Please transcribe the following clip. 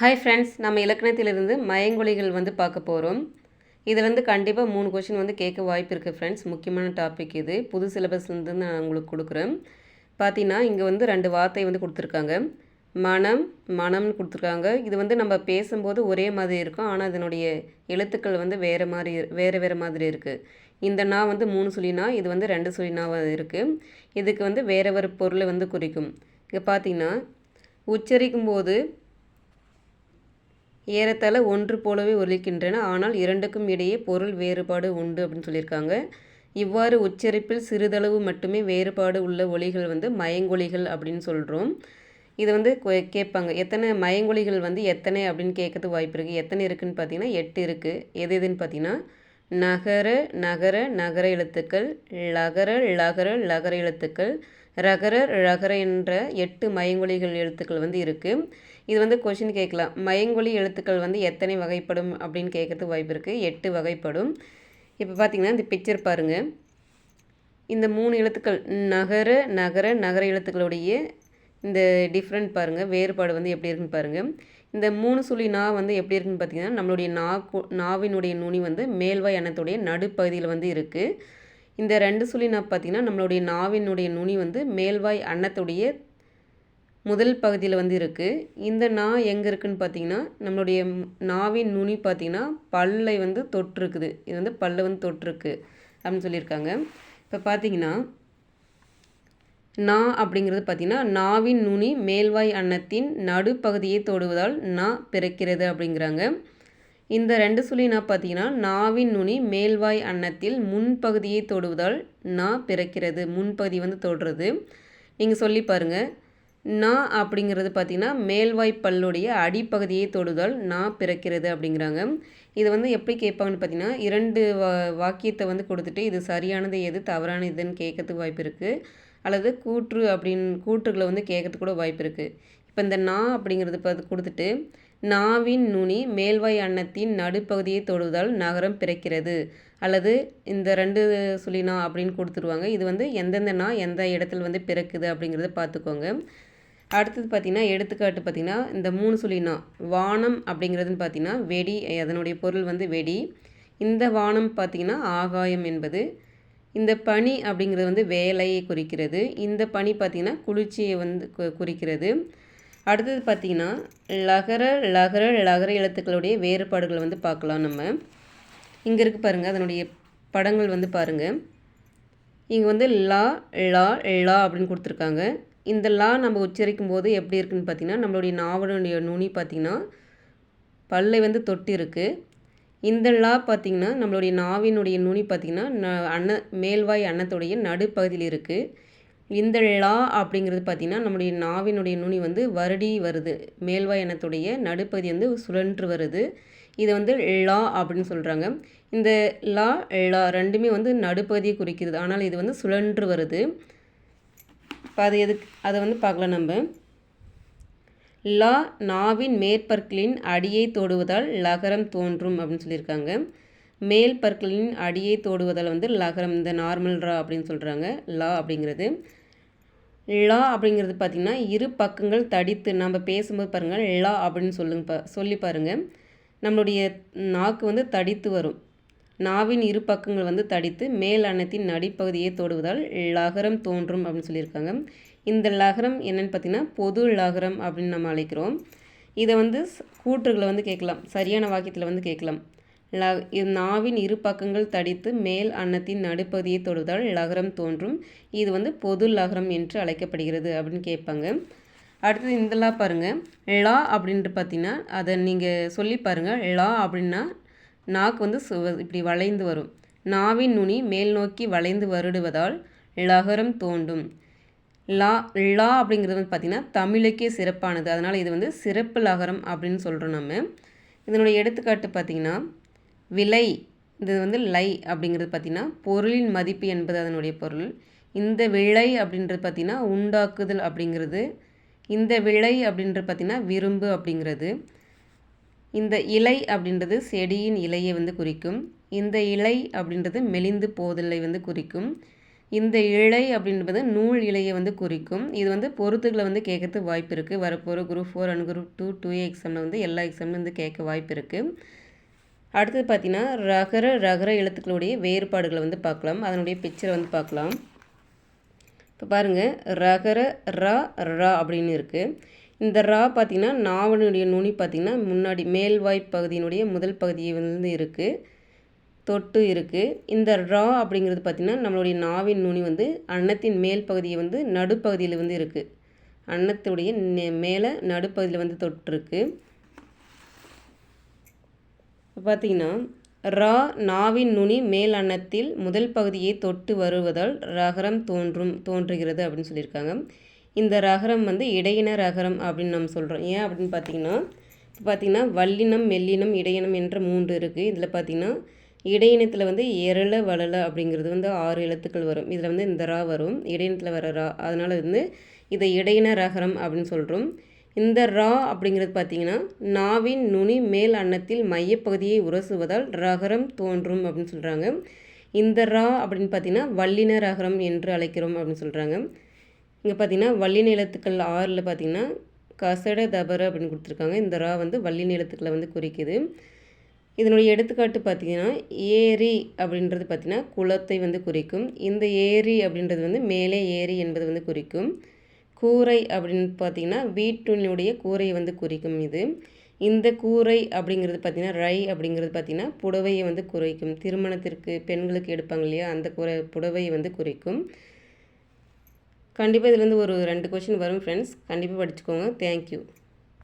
Hi friends நம்ம இலக்கணத்திலிருந்து மயங்கொலிகள் வந்து பார்க்க போகிறோம் இதில் வந்து கண்டிப்பாக மூணு கொஷின் வந்து கேட்க வாய்ப்பு இருக்குது ஃப்ரெண்ட்ஸ் முக்கியமான டாபிக் இது. புது சிலபஸ்லேருந்து நான் உங்களுக்கு கொடுக்குறேன். பார்த்தீங்கன்னா இங்கே வந்து ரெண்டு வார்த்தை வந்து கொடுத்துருக்காங்க. மனம் மனம்னு கொடுத்துருக்காங்க. இது வந்து நம்ம பேசும்போது ஒரே மாதிரி இருக்கும். ஆனால் இதனுடைய எழுத்துக்கள் வந்து வேறு மாதிரி வேறு வேறு மாதிரி இருக்குது இந்த நா வந்து மூணு சுழினா இது வந்து ரெண்டு சுழினாவாக இருக்குது இதுக்கு வந்து வேறு வேறு பொருளை வந்து குறிக்கும். இங்கே பார்த்தீங்கன்னா உச்சரிக்கும் போது ஏறத்தாழ ஒன்று போலவே ஒலிக்கின்றன. ஆனால் இரண்டுக்கும் இடையே பொருள் வேறுபாடு உண்டு அப்படின்னு சொல்லியிருக்காங்க. இவ்வாறு உச்சரிப்பில் சிறிதளவு மட்டுமே வேறுபாடு உள்ள ஒலிகள் வந்து மயங்கொலிகள் அப்படின்னு சொல்கிறோம் இது வந்து கேட்பாங்க. எத்தனை மயங்கொலிகள் வந்து எத்தனை அப்படின்னு கேட்கறதுக்கு வாய்ப்பு இருக்குது எத்தனை இருக்குதுன்னு பார்த்தீங்கன்னா எட்டு இருக்குது எது எதுன்னு பார்த்தீங்கன்னா நகர நகர நகர எழுத்துக்கள் லகர லகர லகர எழுத்துக்கள் ரகர ரகர என்ற எட்டு மயங்கொலிகள் எழுத்துக்கள் வந்து இருக்குது இது வந்து கொஷின் கேட்கலாம். மயங்கொலி எழுத்துக்கள் வந்து எத்தனை வகைப்படும் அப்படின்னு கேட்கறதுக்கு வாய்ப்பு இருக்குது எட்டு வகைப்படும். இப்போ பார்த்திங்கன்னா இந்த பிக்சர் பாருங்கள் இந்த மூணு எழுத்துக்கள் நகர நகர நகர எழுத்துக்களுடைய இந்த டிஃப்ரெண்ட் பாருங்கள் வேறுபாடு வந்து எப்படி இருக்குன்னு பாருங்கள் இந்த மூணு சுழி நா வந்து எப்படி இருக்குன்னு பார்த்தீங்கன்னா நம்மளுடைய நா நாவினுடைய நுனி வந்து மேல்வாய் அன்னத்துடைய நடுப்பகுதியில் வந்து இருக்குது இந்த ரெண்டு சுழி நப் பார்த்தீங்கன்னா நம்மளுடைய நாவினுடைய நுனி வந்து மேல்வாய் அன்னத்துடைய முதல் பகுதியில் வந்து இருக்குது இந்த நா எங்கே இருக்குதுன்னு பார்த்தீங்கன்னா நம்மளுடைய நாவின் நுனி பார்த்திங்கன்னா பல்லை வந்து தொற்றுருக்குது. இது வந்து பல்லை வந்து தொற்றுருக்கு அப்படின்னு சொல்லியிருக்காங்க. இப்போ பார்த்தீங்கன்னா நா அப்படிங்கிறது பார்த்தீங்கன்னா நாவின் நுனி மேல்வாய் அன்னத்தின் நடுப்பகுதியை தொடுவதால் நா பிறக்கிறது அப்படிங்கிறாங்க. இந்த ரெண்டு சுழி நான் பார்த்தீங்கன்னா நாவின் நுனி மேல்வாய் அன்னத்தில் முன்பகுதியை தொடுவதால் நா பிறக்கிறது முன்பகுதி வந்து தொடுறது. நீங்கள் சொல்லி பாருங்கள் நா அப்படிங்கிறது பார்த்தீங்கன்னா மேல்வாய் பல்லுடைய அடிப்பகுதியை தொடுதல் நா பிறக்கிறது அப்படிங்கிறாங்க. இது வந்து எப்படி கேட்பாங்கன்னு பார்த்தீங்கன்னா இரண்டு வா வாக்கியத்தை வந்து கொடுத்துட்டு இது சரியானது எது தவறானது இதுன்னு கேட்கறதுக்கு வாய்ப்பு இருக்குது அல்லது கூற்று அப்படின்னு கூற்றுகளை வந்து கேட்கறதுக்கு கூட வாய்ப்பு இருக்குது இப்போ இந்த நா அப்படிங்கிறது பார்த்து கொடுத்துட்டு நாவின் நுனி மேல்வாய் அன்னத்தின் நடுப்பகுதியை தொடுவதால் நகரம் பிறக்கிறது. அல்லது இந்த ரெண்டு சுழினா அப்படின்னு கொடுத்துருவாங்க. இது வந்து எந்தெந்த நா எந்த இடத்துல வந்து பிறக்குது அப்படிங்கிறத பார்த்துக்கோங்க. அடுத்தது பார்த்திங்கன்னா எடுத்துக்காட்டு பார்த்திங்கன்னா இந்த மூணு சுழினா வானம் அப்படிங்கிறதுன்னு பார்த்திங்கன்னா வெடி அதனுடைய பொருள் வந்து வெடி. இந்த வானம் பார்த்திங்கன்னா ஆகாயம் என்பது. இந்த பனி அப்படிங்கிறது வந்து வேலையை குறிக்கிறது. இந்த பனி பார்த்திங்கன்னா குளிர்ச்சியை வந்து கு- குறிக்கிறது. அடுத்தது பார்த்திங்கன்னா லகர லகர லகர எழுத்துக்களுடைய வேறுபாடுகளை வந்து பார்க்கலாம் நம்ம. இங்கே இருக்கு பாருங்கள் அதனுடைய படங்கள் வந்து பாருங்கள் இங்கே வந்து லா லா லா அப்படின்னு கொடுத்துருக்காங்க. இந்த லா நம்ம உச்சரிக்கும் போது எப்படி இருக்குன்னு பார்த்தீங்கன்னா நம்மளுடைய நாவலுடைய நுனி பார்த்திங்கன்னா பல்லை வந்து தொட்டி இருக்கு இந்த லா பார்த்திங்கன்னா நம்மளுடைய நாவினுடைய நுனி பார்த்திங்கன்னா ந அன்ன மேல்வாய் அன்னத்துடைய நடுப்பகுதியில் இருக்குது இந்த லா அப்படிங்கிறது பார்த்திங்கன்னா நம்முடைய நாவினுடைய நுனி வந்து வருடி வருது. மேல்வாய் அன்னத்துடைய நடுப்பகுதி வந்து சுழன்று வருது. இது வந்து லா அப்படின்னு சொல்கிறாங்க இந்த லா லா ரெண்டுமே வந்து நடுப்பகுதியை குறிக்கிறது ஆனால் இது வந்து சுழன்று வருது. இப்போ அது எதுக்கு? அதை வந்து பார்க்கலாம் நம்ம. லா நாவின் மேற்பற்களின் அடியை தொடுவதால் லகரம் தோன்றும் அப்படின்னு சொல்லியிருக்காங்க. மேல் பற்களின் அடியை தோடுவதால் வந்து லகரம் இந்த நார்மல் ரா அப்படின்னு சொல்கிறாங்க லா அப்படிங்கிறது. லா அப்படிங்கிறது பார்த்திங்கன்னா இரு பக்கங்கள் தடித்து நம்ம பேசும்போது பாருங்கள் லா அப்படின்னு சொல்லுங்க பா சொல்லி பாருங்கள் நம்மளுடைய நாக்கு வந்து தடித்து வரும். நாவின் இரு பக்கங்கள் வந்து தடித்து மேல் அன்னத்தின் நடிப்பகுதியை தொடுவதால் லகரம் தோன்றும் அப்படின்னு சொல்லியிருக்காங்க. இந்த லகரம் என்னென்னு பார்த்தீங்கன்னா பொது லகரம் அப்படின்னு நம்ம அழைக்கிறோம். இதை வந்து ஸ்- கூற்றுகளை வந்து கேட்கலாம் சரியான வாக்கியத்தில் வந்து கேட்கலாம். ல நாவின் இரு பக்கங்கள் தடித்து மேல் அன்னத்தின் நடுப்பகுதியை தொடுவதால் லகரம் தோன்றும். இது வந்து பொது லகரம் என்று அழைக்கப்படுகிறது அப்படின்னு கேட்பாங்க. அடுத்தது இந்த லா பாருங்கள் லா அப்படின்ட்டு பார்த்தீங்கன்னா அதை நீங்கள் சொல்லி பாருங்கள் லா அப்படின்னா நாக்கு வந்து இப்படி வளைந்து வரும். நாவின் நுனி மேல் நோக்கி வளைந்து வருடுவதால் லகரம் தோன்றும். லா லா அப்படிங்கிறது வந்து பார்த்திங்கன்னா தமிழுக்கே சிறப்பானது. அதனால் இது வந்து சிறப்பு லகரம் அப்படின்னு சொல்கிறோம் நம்ம. இதனுடைய எடுத்துக்காட்டு பார்த்திங்கன்னா விலை இது வந்து லை அப்படிங்கிறது பார்த்திங்கன்னா பொருளின் மதிப்பு என்பது அதனுடைய பொருள். இந்த விலை அப்படின்றது பார்த்திங்கன்னா உண்டாக்குதல் அப்படிங்கிறது. இந்த விலை அப்படின்றது பார்த்திங்கன்னா விரும்பு அப்படிங்கிறது. இந்த இலை அப்படின்றது செடியின் இலையை வந்து குறிக்கும். இந்த இலை அப்படின்றது மெலிந்து போதலை வந்து குறிக்கும். இந்த இழை அப்படின்றது நூல் இலையை வந்து குறிக்கும். இது வந்து பொறுத்துகளை வந்து கேட்கறதுக்கு வாய்ப்பு இருக்குது வரப்போகிற group four and group two two A எக்ஸாமில் வந்து எல்லா எக்ஸாம்லையும் வந்து கேட்க வாய்ப்பு இருக்குது அடுத்தது பார்த்திங்கன்னா ரகர ரகர எழுத்துக்களுடைய வேறுபாடுகளை வந்து பார்க்கலாம். அதனுடைய பிக்சரை வந்து பார்க்கலாம். இப்போ பாருங்கள் ரகர ரா ரா அப்படின்னு இருக்குது இந்த ரா பார்த்திங்கன்னா நாவனுடைய நுனி பார்த்திங்கன்னா முன்னாடி மேல்வாய் பகுதியினுடைய முதல் பகுதியை வந்து இருக்குது தொட்டு இருக்குது இந்த ரா அப்படிங்கிறது பார்த்திங்கன்னா நம்மளுடைய நாவின் நுனி வந்து அன்னத்தின் மேல் பகுதியை வந்து நடுப்பகுதியில் வந்து இருக்குது அன்னத்துடைய மேலே நடுப்பகுதியில் வந்து தொட்டிருக்கு. இப்போ பார்த்திங்கன்னா ரா நாவின் நுனி மேல் அன்னத்தில் முதல் பகுதியை தொட்டு வருவதால் ரகரம் தோன்றும் தோன்றுகிறது அப்படின்னு சொல்லியிருக்காங்க. இந்த ரகரம் வந்து இடையின ரகரம் அப்படின்னு நம்ம சொல்கிறோம் ஏன் அப்படின்னு பார்த்தீங்கன்னா இப்போ பார்த்திங்கன்னா வல்லினம் மெல்லினம் இடையினம் என்ற மூன்று இருக்குது இதில் பார்த்தீங்கன்னா இடையினத்தில் வந்து எரள வளல அப்படிங்கிறது வந்து ஆறு எழுத்துக்கள் வரும். இதில் வந்து இந்த ரா வரும் இடையினத்தில் வர ரா. அதனால் வந்து இதை இடையின ரகரம் அப்படின்னு சொல்கிறோம் இந்த ரா அப்படிங்கிறது பார்த்தீங்கன்னா நாவின் நுனி மேல் அன்னத்தில் மையப்பகுதியை உரசுவதால் ரகரம் தோன்றும் அப்படின்னு சொல்கிறாங்க இந்த ரா அப்படின்னு பார்த்தீங்கன்னா வல்லின ரகரம் என்று அழைக்கிறோம் அப்படின்னு சொல்கிறாங்க இங்கே பார்த்தீங்கன்னா வல்லின எழுத்துக்கள் ஆறில் பார்த்தீங்கன்னா கசட தபர அப்படின்னு கொடுத்துருக்காங்க. இந்த ரா வந்து வல்லின எழுத்துக்களை வந்து குறிக்குது. இதனுடைய எடுத்துக்காட்டு பார்த்திங்கன்னா ஏரி அப்படின்றது பார்த்திங்கன்னா குளத்தை வந்து குறிக்கும். இந்த ஏரி அப்படின்றது வந்து மேலே ஏரி என்பது வந்து குறிக்கும். கூரை அப்படின்னு பார்த்திங்கன்னா வீட்டினுடைய கூரையை வந்து குறிக்கும் இது. இந்த கூரை அப்படிங்கிறது பார்த்திங்கன்னா ரை அப்படிங்கிறது பார்த்திங்கன்னா புடவையை வந்து குறைக்கும். திருமணத்திற்கு பெண்களுக்கு எடுப்பாங்க இல்லையா அந்த கூரை புடவையை வந்து குறிக்கும். கண்டிப்பாக இதுலேருந்து ஒரு ரெண்டு கொஷின் வரும் ஃப்ரெண்ட்ஸ் கண்டிப்பாக படிச்சுக்கோங்க. தேங்க்யூ